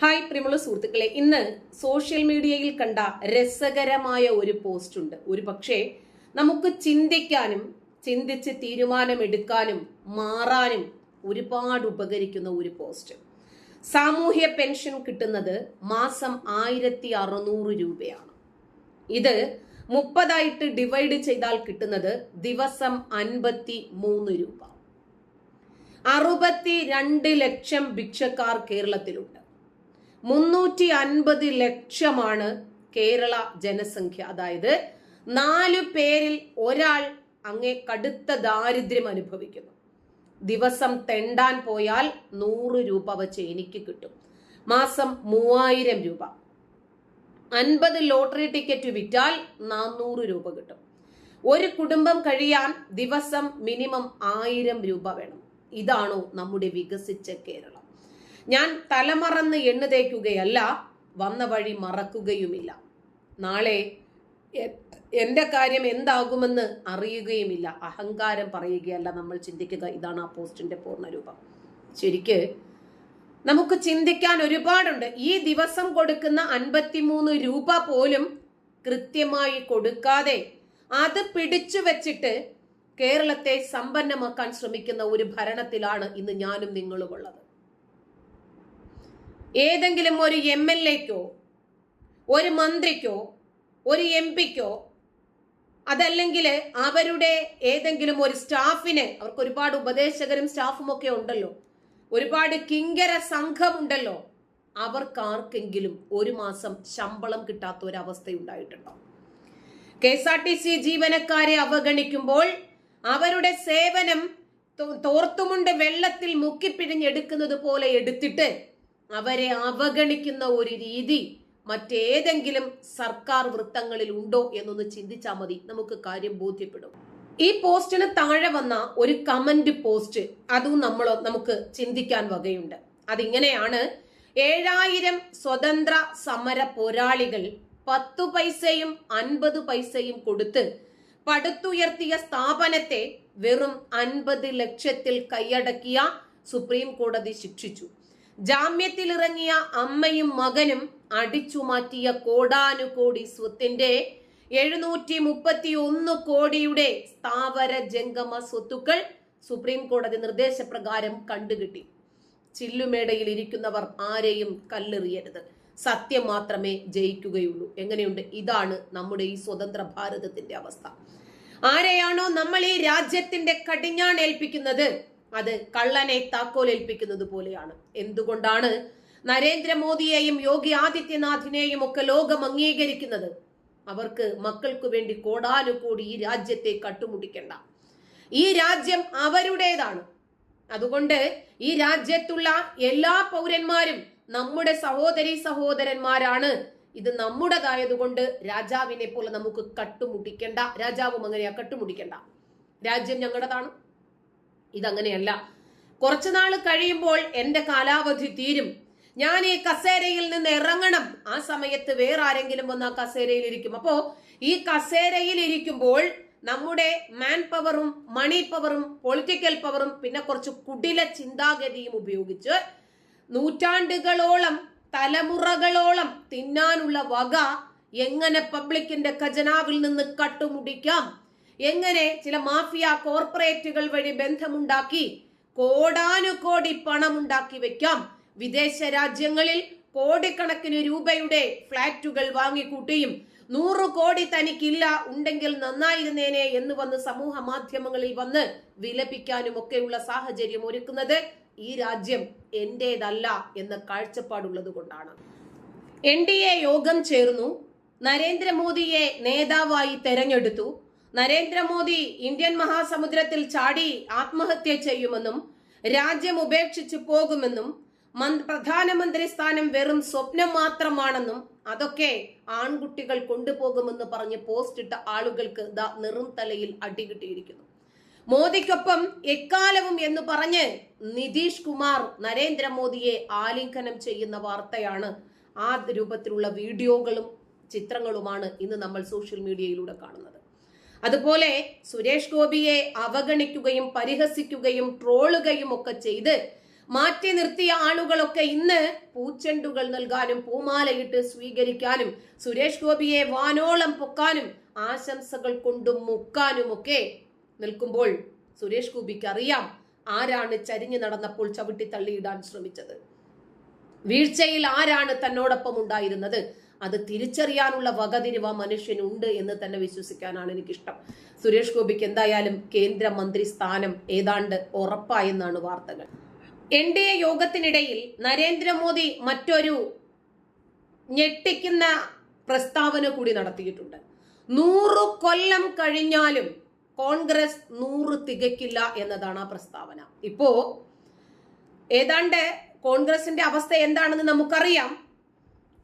Hi പ്രിയമുള്ള സുഹൃത്തുക്കളെ ഇന്ന് സോഷ്യൽ മീഡിയയിൽ കണ്ട രസകരമായ ഒരു പോസ്റ്റ് ഉണ്ട്. ഒരു പക്ഷേ നമുക്ക് ചിന്തിക്കാനും ചിന്തിച്ച് തീരുമാനമെടുക്കാനും മാറാനും ഒരുപാട് ഉപകരിക്കുന്ന ഒരു പോസ്റ്റ്. സാമൂഹ്യ പെൻഷൻ കിട്ടുന്നത് മാസം ആയിരത്തി അറുന്നൂറ് രൂപയാണ്. ഇത് മുപ്പതായിട്ട് ഡിവൈഡ് ചെയ്താൽ കിട്ടുന്നത് ദിവസം അൻപത്തി മൂന്ന് രൂപ. അറുപത്തി രണ്ട് ലക്ഷം ഭിക്ഷക്കാർ കേരളത്തിലുണ്ട്. മുന്നൂറ്റി അൻപത് ലക്ഷമാണ് കേരള ജനസംഖ്യ. അതായത് നാലു പേരിൽ ഒരാൾ അങ്ങേ കടുത്ത ദാരിദ്ര്യം അനുഭവിക്കുന്നു. ദിവസം തെണ്ടാൻ പോയാൽ നൂറ് രൂപ വെച്ച് എനിക്ക് കിട്ടും. മാസം മൂവായിരം രൂപ. അൻപത് ലോട്ടറി ടിക്കറ്റ് വിറ്റാൽ നാനൂറ് രൂപ കിട്ടും. ഒരു കുടുംബം കഴിയാൻ ദിവസം മിനിമം ആയിരം രൂപ വേണം. ഇതാണോ നമ്മുടെ വികസിച്ച കേരളം? ഞാൻ തലമറന്ന് എണ്ണ തേക്കുകയല്ല വന്ന വഴി മറക്കുകയുമില്ല. നാളെ എന്റെ കാര്യം എന്താകുമെന്ന് അറിയുകയുമില്ല. അഹങ്കാരം പറയുകയല്ല നമ്മൾ ചിന്തിക്കുക. ഇതാണ് ആ പോസ്റ്റിന്റെ പൂർണരൂപം. ശരിക്ക് നമുക്ക് ചിന്തിക്കാൻ ഒരുപാടുണ്ട്. ഈ ദിവസം കൊടുക്കുന്ന അൻപത്തിമൂന്ന് രൂപ പോലും കൃത്യമായി കൊടുക്കാതെ അത് പിടിച്ചു വെച്ചിട്ട് കേരളത്തെ സമ്പന്നമാക്കാൻ ശ്രമിക്കുന്ന ഒരു ഭരണത്തിലാണ് ഇന്ന് ഞാനും നിങ്ങളും ഉള്ളത് ഏതെങ്കിലും ഒരു എം എൽ എക്കോ ഒരു മന്ത്രിക്കോ ഒരു എം പിക്കോ അതല്ലെങ്കിൽ അവരുടെ ഏതെങ്കിലും ഒരു സ്റ്റാഫിന് അവർക്ക് ഒരുപാട് ഉപദേശകരും സ്റ്റാഫും ഒക്കെ ഉണ്ടല്ലോ ഒരുപാട് കിങ്കര സംഘമുണ്ടല്ലോ അവർക്കാർക്കെങ്കിലും ഒരു മാസം ശമ്പളം കിട്ടാത്ത ഒരു അവസ്ഥയുണ്ടായിട്ടുണ്ടോ? K S R T C ജീവനക്കാരെ അവഗണിക്കുമ്പോൾ അവരുടെ സേവനം തോർത്തുമുണ്ട് വെള്ളത്തിൽ മുക്കിപ്പിഴിഞ്ഞെടുക്കുന്നത് പോലെ എടുത്തിട്ട് അവരെ അവഗണിക്കുന്ന ഒരു രീതി മറ്റേതെങ്കിലും സർക്കാർ വൃത്തങ്ങളിൽ ഉണ്ടോ എന്നൊന്ന് ചിന്തിച്ചാൽ മതി. നമുക്ക് കാര്യം ബോധ്യപ്പെടും. ഈ പോസ്റ്റിന് താഴെ വന്ന ഒരു കമന്റ് പോസ്റ്റ് അതും നമ്മൾ നമുക്ക് ചിന്തിക്കാൻ വകയുണ്ട്. അതിങ്ങനെയാണ് ഏഴായിരം സ്വതന്ത്ര സമര പോരാളികൾ പത്തു പൈസയും അൻപത് പൈസയും കൊടുത്ത് പടുത്തുയർത്തിയ സ്ഥാപനത്തെ വെറും അൻപത് ലക്ഷത്തിൽ കൈയടക്കിയ സുപ്രീം കോടതി ശിക്ഷിച്ചു. ജാമ്യത്തിലിറങ്ങിയ അമ്മയും മകനും അടിച്ചു മാറ്റിയ കോടാനുകോടി സ്വത്തിന്റെ എഴുന്നൂറ്റി മുപ്പത്തി ഒന്ന് കോടിയുടെ സ്ഥാവര ജംഗമ സ്വത്തുക്കൾ സുപ്രീം കോടതി നിർദ്ദേശപ്രകാരം കണ്ടുകിട്ടി. ചില്ലുമേടയിൽ ഇരിക്കുന്നവർ ആരെയും കല്ലെറിയരുത്. സത്യം മാത്രമേ ജയിക്കുകയുള്ളൂ. എങ്ങനെയുണ്ട്? ഇതാണ് നമ്മുടെ ഈ സ്വതന്ത്ര ഭാരതത്തിന്റെ അവസ്ഥ. ആരെയാണോ നമ്മൾ ഈ രാജ്യത്തിന്റെ കടിഞ്ഞാൺ ഏൽപ്പിക്കുന്നത് അത് കള്ളനെ താക്കോലേൽപ്പിക്കുന്നത് പോലെയാണ്. എന്തുകൊണ്ടാണ് നരേന്ദ്രമോദിയെയും യോഗി ആദിത്യനാഥിനെയും ഒക്കെ ലോകം അംഗീകരിക്കുന്നത്? അവർക്ക് മക്കൾക്ക് വേണ്ടി കോടാനുകോടി ഈ രാജ്യത്തെ കട്ടുമുട്ടിക്കണ്ട. ഈ രാജ്യം അവരുടേതാണ്. അതുകൊണ്ട് ഈ രാജ്യത്തുള്ള എല്ലാ പൗരന്മാരും നമ്മുടെ സഹോദരി സഹോദരന്മാരാണ്. ഇത് നമ്മുടേതായതുകൊണ്ട് രാജാവിനെ പോലെ നമുക്ക് കട്ടുമുട്ടിക്കണ്ട. രാജാവും അങ്ങനെയാ കട്ടുമുട്ടിക്കണ്ട. രാജ്യം ഞങ്ങളുടേതാണ്. ഇതങ്ങനെയല്ല. കുറച്ചുനാൾ കഴിയുമ്പോൾ എന്റെ കാലാവധി തീരും. ഞാൻ ഈ കസേരയിൽ നിന്ന് ഇറങ്ങണം. ആ സമയത്ത് വേറെ ആരെങ്കിലും വന്ന് ആ കസേരയിൽ ഇരിക്കും. അപ്പോ ഈ കസേരയിൽ ഇരിക്കുമ്പോൾ നമ്മുടെ മാൻ പവറും മണി പവറും പൊളിറ്റിക്കൽ പവറും പിന്നെ കുറച്ച് കുടില ചിന്താഗതിയും ഉപയോഗിച്ച് നൂറ്റാണ്ടുകളോളം തലമുറകളോളം തിന്നാനുള്ള വക എങ്ങനെ പബ്ലിക്കിന്റെ ഖജനാവിൽ നിന്ന് കട്ടുമുടിക്കാം? എങ്ങനെ ചില മാഫിയ കോർപ്പറേറ്റുകൾ വഴി ബന്ധമുണ്ടാക്കി കോടാനുകോടി പണം ഉണ്ടാക്കി വെക്കാം? വിദേശ രാജ്യങ്ങളിൽ കോടിക്കണക്കിന് രൂപയുടെ ഫ്ളാറ്റുകൾ വാങ്ങിക്കൂട്ടിയും നൂറ് കോടി തനിക്കില്ല ഉണ്ടെങ്കിൽ നന്നായിരുന്നേനെ എന്ന് വന്ന് സമൂഹ മാധ്യമങ്ങളിൽ വന്ന് വിലപിക്കാനും ഒക്കെയുള്ള സാഹചര്യം ഒരുക്കുന്നത് ഈ രാജ്യം എന്റേതല്ല എന്ന കാഴ്ചപ്പാടുള്ളത് കൊണ്ടാണ് എൻ ഡി എ യോഗം ചേർന്നു. നരേന്ദ്രമോദിയെ നേതാവായി തെരഞ്ഞെടുത്തു. നരേന്ദ്രമോദി ഇന്ത്യൻ മഹാസമുദ്രത്തിൽ ചാടി ആത്മഹത്യ ചെയ്യുമെന്നും രാജ്യം ഉപേക്ഷിച്ചു പോകുമെന്നും പ്രധാനമന്ത്രി സ്ഥാനം വെറും സ്വപ്നം മാത്രമാണെന്നും അതൊക്കെ ആൺകുട്ടികൾ കൊണ്ടുപോകുമെന്ന് പറഞ്ഞ് പോസ്റ്റ് ഇട്ട ആളുകൾക്ക് ദാ നെറും തലയിൽ അടികിട്ടിയിരിക്കുന്നു മോദിക്കൊപ്പം എക്കാലവും എന്ന് പറഞ്ഞ് നിതീഷ് കുമാർ നരേന്ദ്രമോദിയെ ആലിംഗനം ചെയ്യുന്ന വാർത്തയാണ് ആ രൂപത്തിലുള്ള വീഡിയോകളും ചിത്രങ്ങളുമാണ് ഇന്ന് നമ്മൾ സോഷ്യൽ മീഡിയയിലൂടെ കാണുന്നത്. അതുപോലെ സുരേഷ് ഗോപിയെ അവഗണിക്കുകയും പരിഹസിക്കുകയും ട്രോളുകയും ഒക്കെ ചെയ്ത് മാറ്റി നിർത്തിയ ആളുകളൊക്കെ ഇന്ന് പൂച്ചെണ്ടുകൾ നൽകാനും പൂമാലയിട്ട് സ്വീകരിക്കാനും സുരേഷ് ഗോപിയെ വാനോളം പൊക്കാനും ആശംസകൾ കൊണ്ടും മുക്കാനുമൊക്കെ നിൽക്കുമ്പോൾ സുരേഷ് ഗോപിക്ക് അറിയാം ആരാണ് ചരിഞ്ഞു നടന്നപ്പോൾ ചവിട്ടി തള്ളിയിടാൻ ശ്രമിച്ചത്. വീഴ്ചയിൽ ആരാണ് തന്നോടൊപ്പം ഉണ്ടായിരുന്നത്? അത് തിരിച്ചറിയാനുള്ള വകതിരിവ് മനുഷ്യനുണ്ട് എന്ന് തന്നെ വിശ്വസിക്കാനാണ് എനിക്കിഷ്ടം. സുരേഷ് ഗോപിക്ക് എന്തായാലും കേന്ദ്രമന്ത്രി സ്ഥാനം ഏതാണ്ട് ഉറപ്പായെന്നാണ് വാർത്തകൾ. എൻ ഡി എ യോഗത്തിനിടയിൽ നരേന്ദ്രമോദി മറ്റൊരു ഞെട്ടിക്കുന്ന പ്രസ്താവന കൂടി നടത്തിയിട്ടുണ്ട്. നൂറു കൊല്ലം കഴിഞ്ഞാലും കോൺഗ്രസ് നൂറ് തികയ്ക്കില്ല എന്നതാണ് ആ പ്രസ്താവന. ഇപ്പോ ഏതാണ്ട് കോൺഗ്രസിന്റെ അവസ്ഥ എന്താണെന്ന് നമുക്കറിയാം.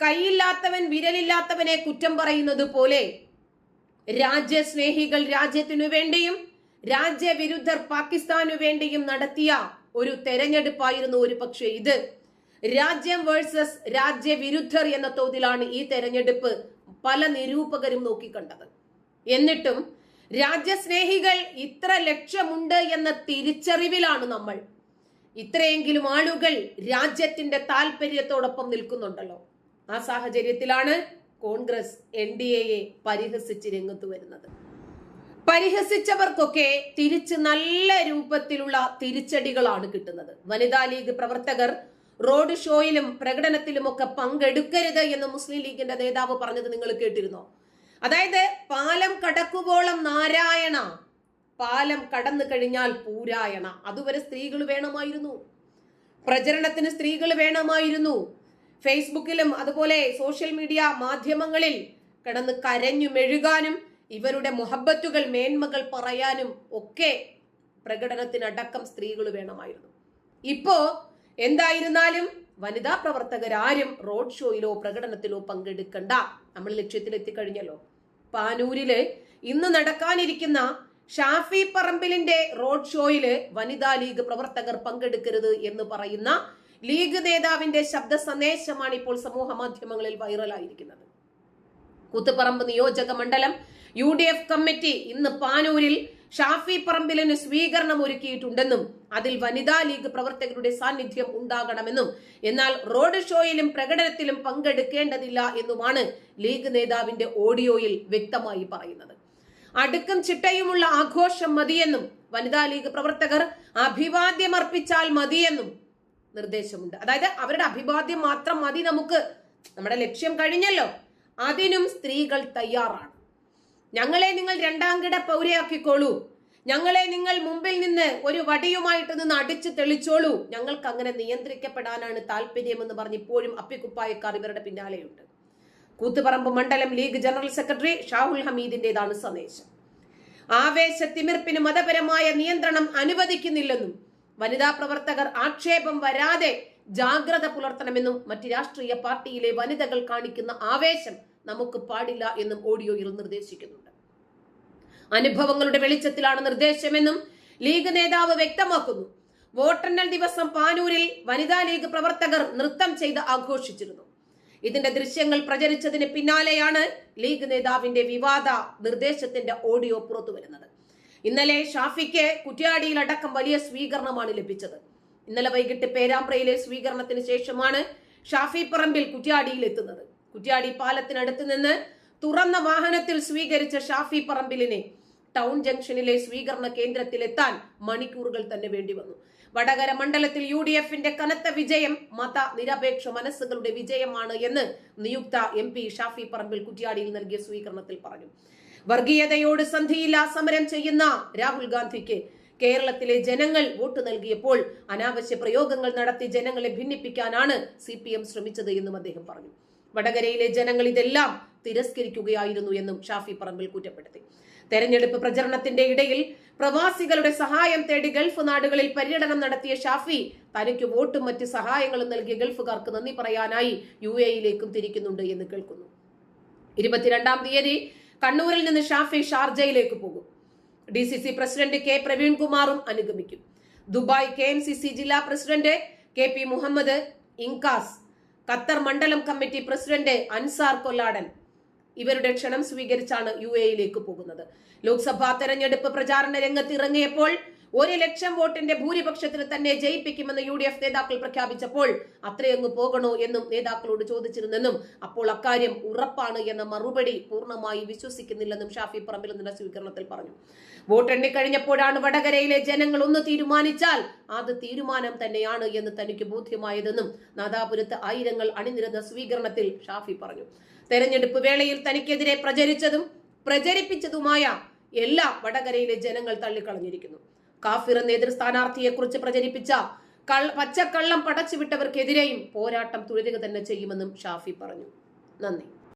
കൈയില്ലാത്തവൻ വിരലില്ലാത്തവനെ കുറ്റം പറയുന്നത് പോലെ രാജ്യസ്നേഹികൾ രാജ്യത്തിനു വേണ്ടിയും രാജ്യവിരുദ്ധർ പാകിസ്ഥാനു വേണ്ടിയും നടത്തിയ ഒരു തെരഞ്ഞെടുപ്പായിരുന്നു ഒരു പക്ഷേ ഇത്. രാജ്യം വേഴ്സസ് രാജ്യവിരുദ്ധർ എന്ന തോതിലാണ് ഈ തെരഞ്ഞെടുപ്പ് പല നിരൂപകരും നോക്കിക്കണ്ടത്. എന്നിട്ടും രാജ്യസ്നേഹികൾ ഇത്ര ലക്ഷ്യമുണ്ട് എന്ന തിരിച്ചറിവിലാണ് നമ്മൾ. ഇത്രയെങ്കിലും ആളുകൾ രാജ്യത്തിന്റെ താല്പര്യത്തോടൊപ്പം നിൽക്കുന്നുണ്ടല്ലോ. ആ സാഹചര്യത്തിലാണ് കോൺഗ്രസ് എൻ ഡി എയെ പരിഹസിച്ച് രംഗത്ത് വരുന്നത്. പരിഹസിച്ചവർക്കൊക്കെ തിരിച്ച് നല്ല രൂപത്തിലുള്ള തിരിച്ചടികളാണ് കിട്ടുന്നത്. വനിതാ ലീഗ് പ്രവർത്തകർ റോഡ് ഷോയിലും പ്രകടനത്തിലുമൊക്കെ പങ്കെടുക്കരുത് എന്ന് മുസ്ലിം ലീഗിന്റെ നേതാവ് പറഞ്ഞത് നിങ്ങൾ കേട്ടിരുന്നോ? അതായത് പാലം കടക്കുവോളം നാരായണ പാലം കടന്നു കഴിഞ്ഞാൽ പൂരായണ. അതുവരെ സ്ത്രീകൾ വേണമായിരുന്നു. പ്രചരണത്തിന് സ്ത്രീകൾ വേണമായിരുന്നു. ഫേസ്ബുക്കിലും അതുപോലെ സോഷ്യൽ മീഡിയ മാധ്യമങ്ങളിൽ കിടന്ന് കരഞ്ഞു മെഴുകാനും ഇവരുടെ മുഹബത്തുകൾ മേന്മകൾ പറയാനും ഒക്കെ പ്രകടനത്തിനടക്കം സ്ത്രീകൾ വേണമായിരുന്നു. ഇപ്പോ എന്തായിരുന്നാലും വനിതാ പ്രവർത്തകരാരും റോഡ് ഷോയിലോ പ്രകടനത്തിലോ പങ്കെടുക്കണ്ട. നമ്മൾ ലക്ഷ്യത്തിലെത്തിക്കഴിഞ്ഞല്ലോ. പാനൂരിൽ ഇന്ന് നടക്കാനിരിക്കുന്ന ഷാഫി പറമ്പിലിന്റെ റോഡ് ഷോയിൽ വനിതാ ലീഗ് പ്രവർത്തകർ പങ്കെടുക്കരുത് എന്ന് പറയുന്ന ലീഗ് നേതാവിന്റെ ശബ്ദ സന്ദേശമാണ് ഇപ്പോൾ സമൂഹ മാധ്യമങ്ങളിൽ വൈറലായിരിക്കുന്നത്. കൂത്തുപറമ്പ് നിയോജക മണ്ഡലം യു ഡി എഫ് കമ്മിറ്റി ഇന്ന് പാനൂരിൽ ഷാഫി പറമ്പിലിന് സ്വീകരണം ഒരുക്കിയിട്ടുണ്ടെന്നും അതിൽ വനിതാ ലീഗ് പ്രവർത്തകരുടെ സാന്നിധ്യം ഉണ്ടാകണമെന്നും എന്നാൽ റോഡ് ഷോയിലും പ്രകടനത്തിലും പങ്കെടുക്കേണ്ടതില്ല എന്നുമാണ് ലീഗ് നേതാവിന്റെ ഓഡിയോയിൽ വ്യക്തമായി പറയുന്നത്. അടുക്കും ചിട്ടയുമുള്ള ആഘോഷം മതിയെന്നും വനിതാ ലീഗ് പ്രവർത്തകർ അഭിവാദ്യമർപ്പിച്ചാൽ മതിയെന്നും നിർദ്ദേശമുണ്ട്. അതായത് അവരുടെ അഭിവാദ്യം മാത്രം മതി നമുക്ക്. നമ്മുടെ ലക്ഷ്യം കഴിഞ്ഞല്ലോ. അതിനും സ്ത്രീകൾ തയ്യാറാണ്. ഞങ്ങളെ നിങ്ങൾ രണ്ടാം കിട പൗരയാക്കിക്കോളൂ. ഞങ്ങളെ നിങ്ങൾ മുമ്പിൽ നിന്ന് ഒരു വടിയുമായിട്ട് നിന്ന് അടിച്ച് തെളിച്ചോളൂ. ഞങ്ങൾക്ക് അങ്ങനെ നിയന്ത്രിക്കപ്പെടാനാണ് താല്പര്യമെന്ന് പറഞ്ഞ് ഇപ്പോഴും അപ്പിക്കുപ്പായക്കാർ ഇവരുടെ പിന്നാലെയുണ്ട്. കൂത്തുപറമ്പ് മണ്ഡലം ലീഗ് ജനറൽ സെക്രട്ടറി ഷാഹുൽ ഹമീദിന്റേതാണ് സന്ദേശം. ആവേശ തിമിർപ്പിന് മതപരമായ നിയന്ത്രണം അനുവദിക്കുന്നില്ലെന്നും വനിതാ പ്രവർത്തകർ ആക്ഷേപം വരാതെ ജാഗ്രത പുലർത്തണമെന്നും മറ്റ് രാഷ്ട്രീയ പാർട്ടിയിലെ വനിതകൾ കാണിക്കുന്ന ആവേശം നമുക്ക് പാടില്ല എന്നും ഓഡിയോയിൽ നിർദ്ദേശിക്കുന്നുണ്ട്. അനുഭവങ്ങളുടെ വെളിച്ചത്തിലാണ് നിർദ്ദേശമെന്നും ലീഗ് നേതാവ് വ്യക്തമാക്കുന്നു. വോട്ടെണ്ണൽ ദിവസം പാനൂരിൽ വനിതാ ലീഗ് പ്രവർത്തകർ നൃത്തം ചെയ്ത് ആഘോഷിച്ചിരുന്നു. ഇതിന്റെ ദൃശ്യങ്ങൾ പ്രചരിച്ചതിന് പിന്നാലെയാണ് ലീഗ് നേതാവിന്റെ വിവാദ നിർദ്ദേശത്തിന്റെ ഓഡിയോ പുറത്തു വരുന്നത് ഇന്നലെ ഷാഫിക്ക് കുറ്റ്യാടിയിൽ അടക്കം വലിയ സ്വീകരണമാണ് ലഭിച്ചത്. ഇന്നലെ വൈകിട്ട് പേരാമ്പ്രയിലെ സ്വീകരണത്തിന് ശേഷമാണ് ഷാഫി പറമ്പിൽ കുറ്റ്യാടിയിൽ എത്തുന്നത്. കുറ്റ്യാടി പാലത്തിനടുത്ത് നിന്ന് തുറന്ന വാഹനത്തിൽ സ്വീകരിച്ച ഷാഫി പറമ്പിലിനെ ടൗൺ ജംഗ്ഷനിലെ സ്വീകരണ കേന്ദ്രത്തിലെത്താൻ മണിക്കൂറുകൾ തന്നെ വേണ്ടി വന്നു. വടകര മണ്ഡലത്തിൽ യു ഡി എഫിന്റെ കനത്ത വിജയം മത നിരപേക്ഷ മനസ്സുകളുടെ വിജയമാണ് എന്ന് നിയുക്ത എം പി ഷാഫി പറമ്പിൽ കുറ്റ്യാടിയിൽ നൽകിയ സ്വീകരണത്തിൽ പറഞ്ഞു. വർഗീയതയോട് സന്ധിയില്ല സമരം ചെയ്യുന്ന രാഹുൽ ഗാന്ധിക്ക് കേരളത്തിലെ ജനങ്ങൾ വോട്ട് നൽകിയപ്പോൾ അനാവശ്യ പ്രയോഗങ്ങൾ നടത്തി ജനങ്ങളെ ഭിന്നിപ്പിക്കാനാണ് സി പി എം ശ്രമിച്ചത് എന്നും അദ്ദേഹം പറഞ്ഞു. വടകരയിലെ ജനങ്ങൾ ഇതെല്ലാം തിരസ്കരിക്കുകയായിരുന്നു എന്നും ഷാഫി പറമ്പിൽ കുറ്റപ്പെടുത്തി. തെരഞ്ഞെടുപ്പ് പ്രചരണത്തിന്റെ ഇടയിൽ പ്രവാസികളുടെ സഹായം തേടി ഗൾഫ് നാടുകളിൽ പര്യടനം നടത്തിയ ഷാഫി തനിക്ക് വോട്ടും മറ്റ് സഹായങ്ങളും നൽകിയ ഗൾഫുകാർക്ക് നന്ദി പറയാനായി യു എയിലേക്കും തിരിക്കുന്നുണ്ട് എന്ന് കേൾക്കുന്നു. ഇരുപത്തിരണ്ടാം തീയതി കണ്ണൂരിൽ നിന്ന് ഷാഫി ഷാർജയിലേക്ക് പോകും. D C C president K പ്രവീൺകുമാറും അനുഗമിക്കും. Dubai K M C C ജില്ലാ president K P Muhammad Incas Qatar മണ്ഡലം കമ്മിറ്റി പ്രസിഡന്റ് അൻസാർ കൊല്ലാടൻ ഇവരുടെ ക്ഷണം സ്വീകരിച്ചാണ് യു എയിലേക്ക് പോകുന്നത്. ലോക്സഭാ തെരഞ്ഞെടുപ്പ് പ്രചാരണ രംഗത്ത് ഇറങ്ങിയപ്പോൾ ഒരു ലക്ഷം വോട്ടിന്റെ ഭൂരിപക്ഷത്തിന് തന്നെ ജയിപ്പിക്കുമെന്ന് യു ഡി എഫ് നേതാക്കൾ പ്രഖ്യാപിച്ചപ്പോൾ അത്രയങ്ങ് പോകണോ എന്നും നേതാക്കളോട് ചോദിച്ചിരുന്നെന്നും അപ്പോൾ അക്കാര്യം ഉറപ്പാണ് എന്ന മറുപടി പൂർണമായി വിശ്വസിക്കുന്നില്ലെന്നും ഷാഫി പറമ്പിൽ നിന്ന സ്വീകരണത്തിൽ പറഞ്ഞു. വോട്ടെണ്ണിക്കഴിഞ്ഞപ്പോഴാണ് വടകരയിലെ ജനങ്ങൾ ഒന്ന് തീരുമാനിച്ചാൽ അത് തീരുമാനം തന്നെയാണ് എന്ന് തനിക്ക് ബോധ്യമായതെന്നും നാദാപുരത്ത് ആയിരങ്ങൾ അണിനിരുന്ന സ്വീകരണത്തിൽ ഷാഫി പറഞ്ഞു. തെരഞ്ഞെടുപ്പ് വേളയിൽ തനിക്കെതിരെ പ്രചരിച്ചതും പ്രചരിപ്പിച്ചതുമായ എല്ലാം വടകരയിലെ ജനങ്ങൾ തള്ളിക്കളഞ്ഞിരിക്കുന്നു. കാഫിർ നേതൃ സ്ഥാനാർത്ഥിയെക്കുറിച്ച് പ്രചരിപ്പിച്ച പച്ചക്കള്ളം പടച്ചുവിട്ടവർക്കെതിരെയും പോരാട്ടം തുടരുക തന്നെ ചെയ്യുമെന്നും ഷാഫി പറഞ്ഞു. നന്ദി.